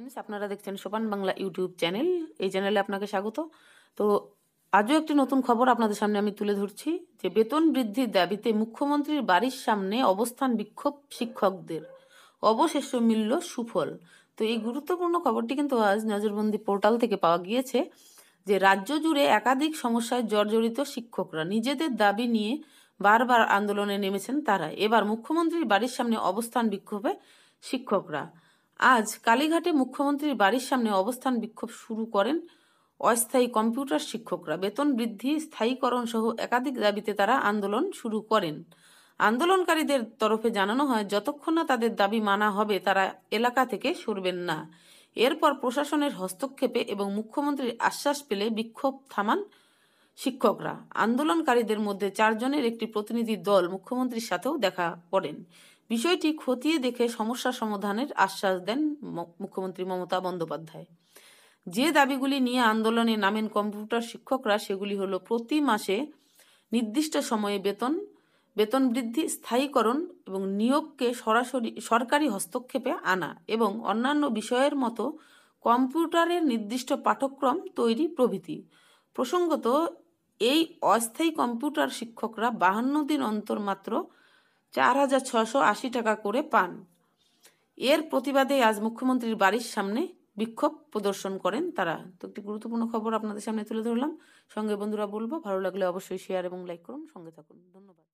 Friends আপনারা দেখছেন সোপান বাংলা ইউটিউব চ্যানেল। এই চ্যানেলে আপনাকে স্বাগত। তো আজও একটি নতুন খবর আপনাদের সামনে আমি তুলে ধরছি, যে বেতন বৃদ্ধির দাবিতে মুখ্যমন্ত্রীর বাড়ির সামনে অবস্থান বিক্ষোভ শিক্ষকদের। অবশেষে মিলল সুফল। তো এই গুরুত্বপূর্ণ খবরটি কিন্তু আজ নজরবন্দি পোর্টাল থেকে পাওয়া গিয়েছে, যে রাজ্য জুড়ে একাধিক সমস্যায় জর্জরিত শিক্ষকরা নিজেদের দাবি নিয়ে বারবার আন্দোলনে নেমেছেন তারা। এবার মুখ্যমন্ত্রীর বাড়ির সামনে অবস্থান বিক্ষোভে শিক্ষকরা। আজ কালীঘাটে মুখ্যমন্ত্রীর বাড়ির সামনে অবস্থান বিক্ষোভ শুরু করেন অস্থায়ী কম্পিউটার শিক্ষকরা। বেতন বৃদ্ধি, স্থায়ীকরণ সহ একাধিক দাবিতে তারা আন্দোলন শুরু করেন। আন্দোলনকারীদের তরফে জানানো হয়, যতক্ষণ না তাদের দাবি মানা হবে, তারা এলাকা থেকে সরবেন না। এরপর প্রশাসনের হস্তক্ষেপে এবং মুখ্যমন্ত্রীর আশ্বাস পেলে বিক্ষোভ থামান শিক্ষকরা। আন্দোলনকারীদের মধ্যে চারজনের একটি প্রতিনিধি দল মুখ্যমন্ত্রীর সাথেও দেখা করেন। বিষয়টি খতিয়ে দেখে সমস্যা সমাধানের আশ্বাস দেন মুখ্যমন্ত্রী মমতা বন্দ্যোপাধ্যায়। যে দাবিগুলি নিয়ে আন্দোলনে নামেন কম্পিউটার শিক্ষকরা, সেগুলি হলো প্রতি মাসে নির্দিষ্ট সময়ে বেতন বেতন বৃদ্ধি, স্থায়ীকরণ এবং নিয়োগকে সরাসরি, সরকারি হস্তক্ষেপে আনা এবং অন্যান্য বিষয়ের মতো কম্পিউটারের নির্দিষ্ট পাঠ্যক্রম তৈরি প্রভৃতি। প্রসঙ্গত, এই অস্থায়ী কম্পিউটার শিক্ষকরা বাহান্ন দিন অন্তর মাত্র চার হাজার ছশো আশি টাকা করে পান। এর প্রতিবাদে আজ মুখ্যমন্ত্রীর বাড়ির সামনে বিক্ষোভ প্রদর্শন করেন তারা। তো একটি গুরুত্বপূর্ণ খবর আপনাদের সামনে তুলে ধরলাম। সঙ্গে বন্ধুরা বলব, ভালো লাগলে অবশ্যই শেয়ার এবং লাইক করুন। সঙ্গে থাকুন। ধন্যবাদ।